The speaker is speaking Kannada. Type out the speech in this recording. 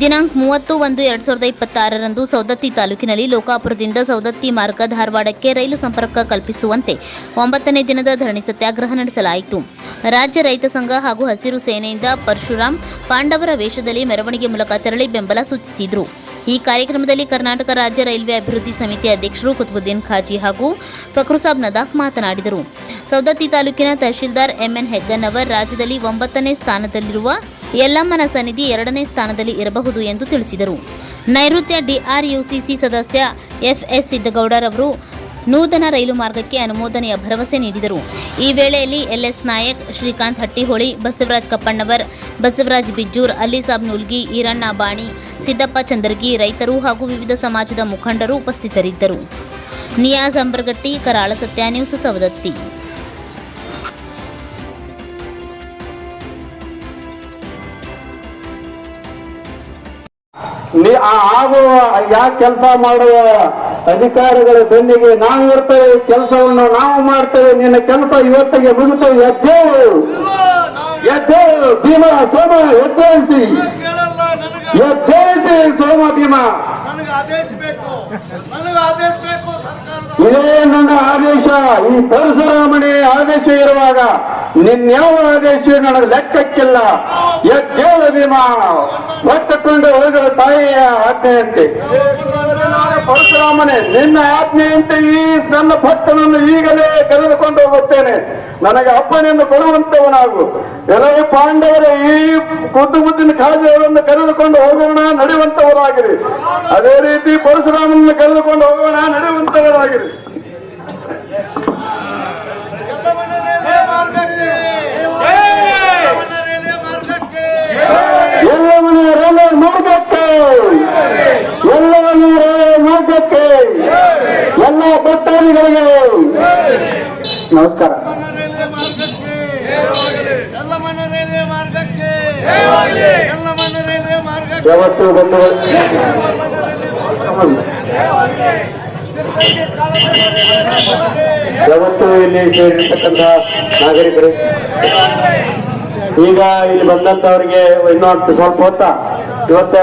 ದಿನಾಂಕ ಮೂವತ್ತು ಒಂದು ಎರಡು ಸಾವಿರದ ಇಪ್ಪತ್ತಾರರಂದು ಸೌದತ್ತಿ ತಾಲೂಕಿನಲ್ಲಿ ಲೋಕಾಪುರದಿಂದ ಸೌದತ್ತಿ ಮಾರ್ಗ ಧಾರವಾಡಕ್ಕೆ ರೈಲು ಸಂಪರ್ಕ ಕಲ್ಪಿಸುವಂತೆ ಒಂಬತ್ತನೇ ದಿನದ ಧರಣಿ ಸತ್ಯಾಗ್ರಹ ನಡೆಸಲಾಯಿತು. ರಾಜ್ಯ ರೈತ ಸಂಘ ಹಾಗೂ ಹಸಿರು ಸೇನೆಯಿಂದ ಪರಶುರಾಮ್ ಪಾಂಡವರ ವೇಷದಲ್ಲಿ ಮೆರವಣಿಗೆ ಮೂಲಕ ತೆರಳಿ ಬೆಂಬಲ ಸೂಚಿಸಿದರು. ಈ ಕಾರ್ಯಕ್ರಮದಲ್ಲಿ ಕರ್ನಾಟಕ ರಾಜ್ಯ ರೈಲ್ವೆ ಅಭಿವೃದ್ಧಿ ಸಮಿತಿ ಅಧ್ಯಕ್ಷರು ಕುತುಬುದ್ದೀನ್ ಖಾಜಿ ಹಾಗೂ ಫಕ್ರುಸಾಬ್ ನದಾಫ್ ಮಾತನಾಡಿದರು. ಸೌದತ್ತಿ ತಾಲೂಕಿನ ತಹಶೀಲ್ದಾರ್ ಎಂಎನ್ ಹೆಗ್ಗನ್ನವರ್ ರಾಜ್ಯದಲ್ಲಿ ಒಂಬತ್ತನೇ ಸ್ಥಾನದಲ್ಲಿರುವ ಯಲ್ಲಮ್ಮನ ಸನ್ನಿಧಿ ಎರಡನೇ ಸ್ಥಾನದಲ್ಲಿ ಇರಬಹುದು ಎಂದು ತಿಳಿಸಿದರು. ನೈಋತ್ಯ ಡಿಆರ್ಯುಸಿಸಿ ಸದಸ್ಯ ಎಫ್ಎಸ್ ಸಿದ್ದಗೌಡರವರು ನೂತನ ರೈಲು ಮಾರ್ಗಕ್ಕೆ ಅನುಮೋದನೆಯ ಭರವಸೆ ನೀಡಿದರು. ಈ ವೇಳೆಯಲ್ಲಿ ಎಲ್ಎಸ್ ನಾಯಕ್, ಶ್ರೀಕಾಂತ್ ಹಟ್ಟಿಹೊಳಿ, ಬಸವರಾಜ್ ಕಪ್ಪಣ್ಣವರ್, ಬಸವರಾಜ್ ಬಿಜ್ಜೂರ್ ಅಲ್ಲಿಸಾಬ್ ನುಲ್ಗಿ, ಈರಣ್ಣ ಬಾಣಿ, ಸಿದ್ದಪ್ಪ ಚಂದರ್ಗಿ ರೈತರು ಹಾಗೂ ವಿವಿಧ ಸಮಾಜದ ಮುಖಂಡರು ಉಪಸ್ಥಿತರಿದ್ದರು. ನಿಯಾಜ್ ಅಂಬರ್ಗಟ್ಟಿ, ಕರಾಳ ಸತ್ಯ ನ್ಯೂಸ್ ಸವದತ್ತಿ. ನೀ ಆ- ಆಗುವ ಯಾ ಕೆಲಸ ಮಾಡುವ ಅಧಿಕಾರಿಗಳ ಬೆನ್ನಿಗೆ ನಾವು ಇರ್ತೇವೆ ಕೆಲಸವನ್ನು ನಾವು ಮಾಡ್ತೇವೆ ನಿನ್ನ ಕೆಲಸ ಇವತ್ತಿಗೆ ಮುಗಿತು ಎದ್ದೇವು ಎದ್ದೇವು ಭೀಮ ಸೋಮ ಎದ್ದೇಳಿಸಿ. ಎದ್ದೇಳಿಸಿ ಸೋಮ ಭೀಮ. ನನಗೆ ಆದೇಶ ಬೇಕು. ನನಗೆ ಆದೇಶ ಬೇಕು ಸರ್ಕಾರದ ಇದೇ ನನ್ನ ಆದೇಶ. ಈ ಪರಶುರಾಮನೇ ಆದೇಶ ಇರುವಾಗ ನಿನ್ಯಾವ ಆದೇಶ ನನಗೆ ಲೆಕ್ಕಕ್ಕಿಲ್ಲ. ಎದ್ದೇಳ ಭೀಮ. ಹೊತ್ತುಕೊಂಡು ಹೋಗಿದ ತಾಯಿಯ ಆಜ್ಞೆಯಂತೆ. ಪರಶುರಾಮನೇ, ನಿನ್ನ ಆಜ್ಞೆಯಂತೆ ಈ ನನ್ನ ಭಕ್ತನನ್ನು ಈಗಲೇ ಕರೆದುಕೊಂಡು ಹೋಗುತ್ತೇನೆ. ನನಗೆ ಅಪ್ಪನಿಂದ ಕೊಡುವಂತವನಾಗು. ಎಲ್ಲರೂ ಪಾಂಡವರ, ಈ ಕುದ್ದು ಮುದ್ದಿನ ಕಾಜವನ್ನು ಕರೆದುಕೊಂಡು ಹೋಗೋಣ, ನಡೆಯುವಂತವರಾಗಿರಿ. ಅದೇ ರೀತಿ ಪರಶುರಾಮನನ್ನು ಕರೆದುಕೊಂಡು ಹೋಗೋಣ, ನಡೆಯುವಂತವರಾಗಿರಿ ಎಲ್ಲವನ್ನ ರೈಲ್ವೆ ಮಾರ್ಗಕ್ಕೆ ಎಲ್ಲವನ್ನ ರೈಲ್ವೆ ಮಾರ್ಗಕ್ಕೆ ಎಲ್ಲವನ್ನ ರೈಲ್ವೆ ಮಾರ್ಗಕ್ಕೆ ಎಲ್ಲವನ್ನ ರೈಲ್ವೆ ಮಾರ್ಗಕ್ಕೆ ಎಲ್ಲ ಭಕ್ತಾದಿಗಳಿಗೆ ನಮಸ್ಕಾರ ಎಲ್ಲವನ್ನ ರೈಲ್ವೆ ಮಾರ್ಗಕ್ಕೆ ಎಲ್ಲವನ್ನ ರೈಲ್ವೆ ಮಾರ್ಗಕ್ಕೆ ಎಲ್ಲವನ್ನ ರೈಲ್ವೆ ಮಾರ್ಗಕ್ಕೆ. ಯಾವತ್ತು ಯಾವತ್ತು ಇಲ್ಲಿ ಸೇರಿರ್ತಕ್ಕಂಥ ನಾಗರಿಕರು. ಈಗ ಇಲ್ಲಿ ಬಂದಂತವರಿಗೆ ಇನ್ನೊಂದು ಸ್ವಲ್ಪ ಹೊತ್ತ. ಇವತ್ತ